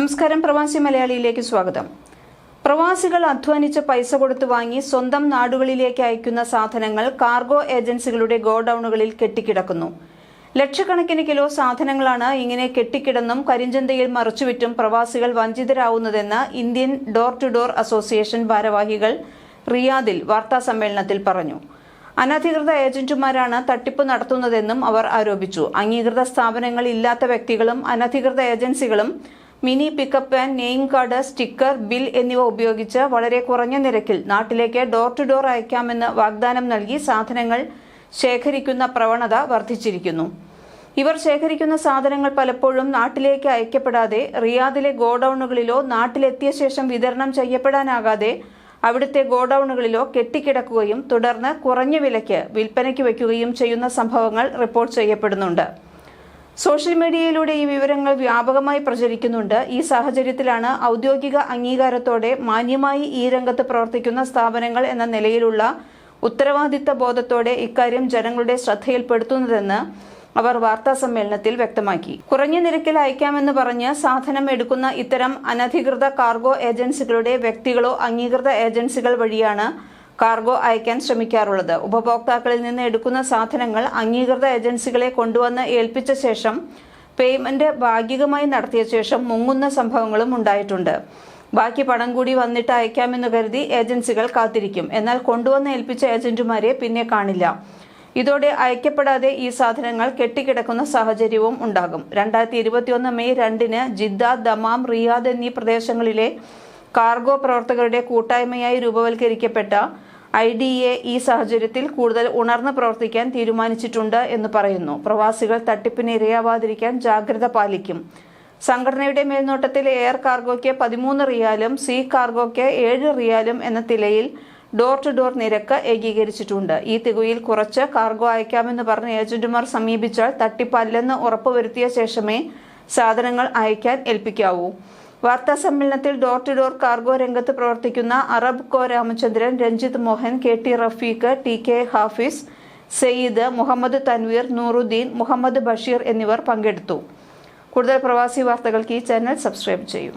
നമസ്കാരം പ്രവാസി മലയാളിയിലേക്ക് സ്വാഗതം. പ്രവാസികൾ അധ്വാനിച്ച പൈസ കൊടുത്തു വാങ്ങി സ്വന്തം നാടുകളിലേക്ക് അയക്കുന്ന സാധനങ്ങൾ കാർഗോ ഏജൻസികളുടെ ഗോഡൌണുകളിൽ കെട്ടിക്കിടക്കുന്നു. ലക്ഷക്കണക്കിന് കിലോ സാധനങ്ങളാണ് ഇങ്ങനെ കെട്ടിക്കിടന്നും കരിഞ്ചന്തയിൽ മറച്ചുവിറ്റും പ്രവാസികൾ വഞ്ചിതരാവുന്നതെന്ന് Indian door to door association ഭാരവാഹികൾ റിയാദിൽ വാർത്താ സമ്മേളനത്തിൽ പറഞ്ഞു. അനധികൃത ഏജന്റുമാരാണ് തട്ടിപ്പ് നടത്തുന്നതെന്നും അവർ ആരോപിച്ചു. അംഗീകൃത സ്ഥാപനങ്ങൾ ഇല്ലാത്ത വ്യക്തികളും അനധികൃത ഏജൻസികളും mini pickup van name card sticker bill എന്നിവ ഉപയോഗിച്ച് വളരെ കുറഞ്ഞ നിരക്കിൽ നാട്ടിലേക്ക് ഡോർ ടു ഡോർ അയക്കാമെന്ന് വാഗ്ദാനം നൽകി സാധനങ്ങൾ ശേഖരിക്കുന്ന പ്രവണത വർദ്ധിച്ചിരിക്കുന്നു. ഇവർ ശേഖരിക്കുന്ന സാധനങ്ങൾ പലപ്പോഴും നാട്ടിലേക്ക് അയക്കപ്പെടാതെ റിയാദിലെ ഗോഡൌണുകളിലോ നാട്ടിലെത്തിയ ശേഷം വിതരണം ചെയ്യപ്പെടാനാകാതെ അവിടുത്തെ ഗോഡൌണുകളിലോ കെട്ടിക്കിടക്കുകയും തുടർന്ന് കുറഞ്ഞ വിലയ്ക്ക് വിൽപ്പനയ്ക്ക് വയ്ക്കുകയും ചെയ്യുന്ന സംഭവങ്ങൾ റിപ്പോർട്ട് ചെയ്യപ്പെടുന്നുണ്ട്. സോഷ്യൽ മീഡിയയിലൂടെ ഈ വിവരങ്ങൾ വ്യാപകമായി പ്രചരിക്കുന്നുണ്ട്. ഈ സാഹചര്യത്തിലാണ് ഔദ്യോഗിക അംഗീകാരത്തോടെ മാന്യമായി ഈ രംഗത്ത് പ്രവർത്തിക്കുന്ന സ്ഥാപനങ്ങൾ എന്ന നിലയിലുള്ള ഉത്തരവാദിത്ത ബോധത്തോടെ ഇക്കാര്യം ജനങ്ങളുടെ ശ്രദ്ധയിൽപ്പെടുത്തുന്നതെന്ന് അവർ വാർത്താ സമ്മേളനത്തിൽ വ്യക്തമാക്കി. കുറഞ്ഞ നിരക്കിൽ അയക്കാമെന്ന് പറഞ്ഞ് സാധനം എടുക്കുന്ന ഇത്തരം അനധികൃത കാർഗോ ഏജൻസികളുടെ വ്യക്തികളോ അംഗീകൃത ഏജൻസികൾ വഴിയാണ് കാർഗോ അയക്കാൻ ശ്രമിക്കാറുള്ളത്. ഉപഭോക്താക്കളിൽ നിന്ന് എടുക്കുന്ന സാധനങ്ങൾ അംഗീകൃത ഏജൻസികളെ കൊണ്ടുവന്ന് ഏൽപ്പിച്ച ശേഷം പേയ്മെന്റ് ഭാഗികമായി നടത്തിയ ശേഷം മുങ്ങുന്ന സംഭവങ്ങളും ഉണ്ടായിട്ടുണ്ട്. ബാക്കി പണം കൂടി വന്നിട്ട് അയക്കാമെന്ന് കരുതി ഏജൻസികൾ കാത്തിരിക്കും. എന്നാൽ കൊണ്ടുവന്ന് ഏൽപ്പിച്ച ഏജന്റുമാരെ പിന്നെ കാണില്ല. ഇതോടെ അയക്കപ്പെടാതെ ഈ സാധനങ്ങൾ കെട്ടിക്കിടക്കുന്ന സാഹചര്യവും ഉണ്ടാകും. രണ്ടായിരത്തി ഇരുപത്തിയൊന്ന് മെയ് രണ്ടിന് ജിദ്ദ ദമാം റിയാദ് എന്നീ പ്രദേശങ്ങളിലെ കാർഗോ പ്രവർത്തകരുടെ കൂട്ടായ്മയായി രൂപവൽക്കരിക്കപ്പെട്ട ഐ ഡി എ ഈ സാഹചര്യത്തിൽ കൂടുതൽ ഉണർന്ന് പ്രവർത്തിക്കാൻ തീരുമാനിച്ചിട്ടുണ്ട് എന്ന് പറയുന്നു. പ്രവാസികൾ തട്ടിപ്പിന് ഇരയാവാതിരിക്കാൻ ജാഗ്രത പാലിക്കും. സംഘടനയുടെ മേൽനോട്ടത്തിൽ എയർ കാർഗോയ്ക്ക് പതിമൂന്ന് റിയാലും സി കാർഗോയ്ക്ക് ഏഴ് റിയാലും എന്ന തിലയിൽ ഡോർ ടു ഡോർ നിരക്ക് ഏകീകരിച്ചിട്ടുണ്ട്. ഈ തികയിൽ കുറച്ച് കാർഗോ അയക്കാമെന്ന് പറഞ്ഞ ഏജന്റുമാർ സമീപിച്ചാൽ തട്ടിപ്പല്ലെന്ന് ഉറപ്പുവരുത്തിയ ശേഷമേ സാധനങ്ങൾ അയക്കാൻ ഏൽപ്പിക്കാവൂ. വാർത്താ സമ്മേളനത്തിൽ ഡോർ ടു ഡോർ കാർഗോ രംഗത്ത് പ്രവർത്തിക്കുന്ന അറബ് കോ Ramachandran Ranjith Mohan K T Rafeeq T K Hafiz Sayyid Muhammad Tanveer Nooruddin Muhammad Basheer എന്നിവർ പങ്കെടുത്തു. കൂടുതൽ പ്രവാസി വാർത്തകൾക്ക് ഈ ചാനൽ സബ്സ്ക്രൈബ് ചെയ്യും.